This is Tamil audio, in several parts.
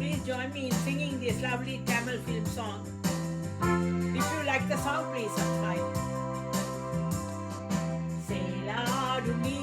Please join me in singing this lovely Tamil film song. If you like the song, please subscribe. Say.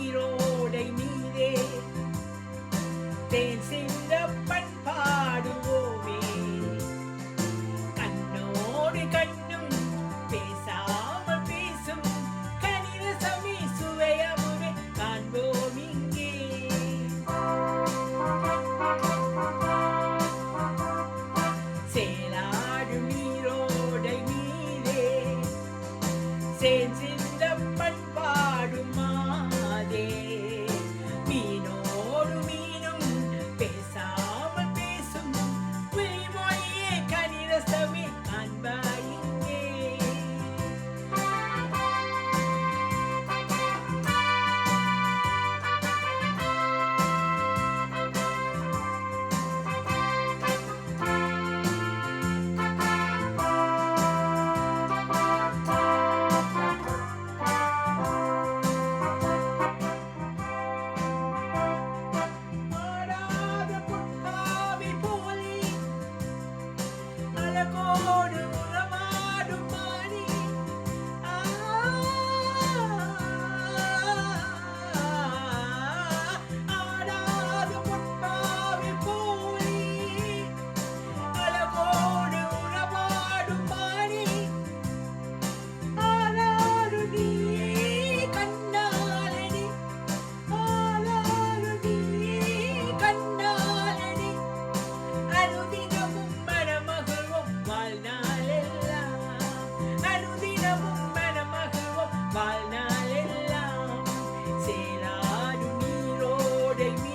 del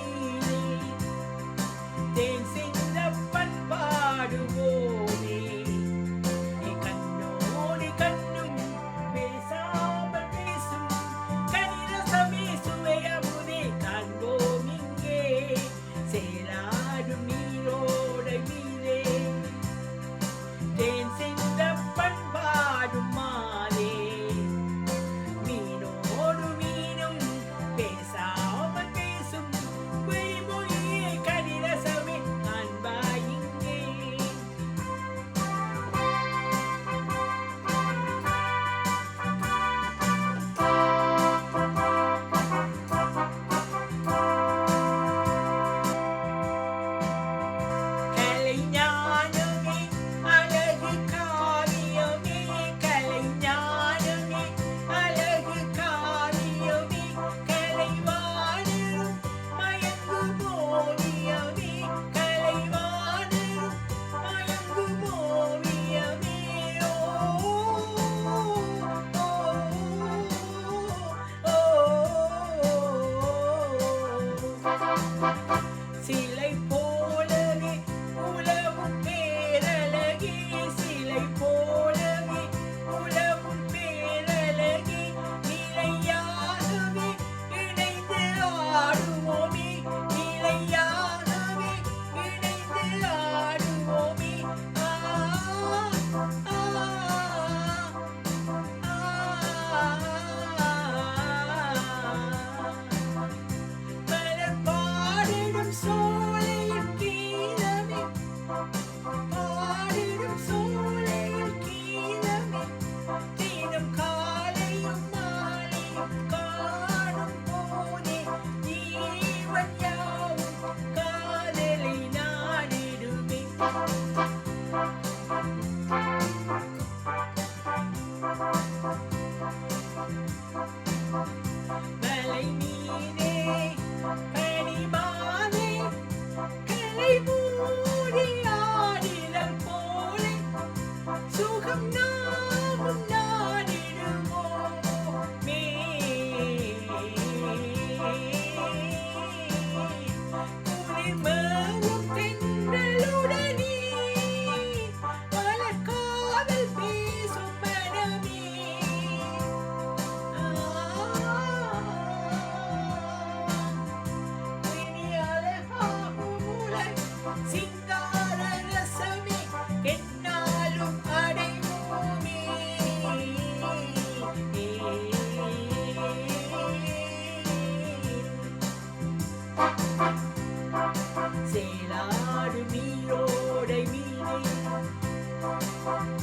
no, no.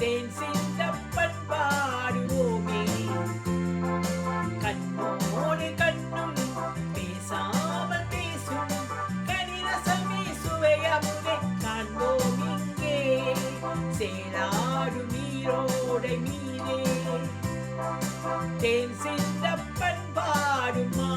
தேன் சிந்தப்பன் பாடுவோமே. கண்ணோடு கண்ணும் பேசாமல் பேசும் கனிரசம் வீசுவை அமுதை காண்போம் இங்கே. சேராடும் நீரோடை மீதே. தேன் சிந்தப்பன் பாடுமா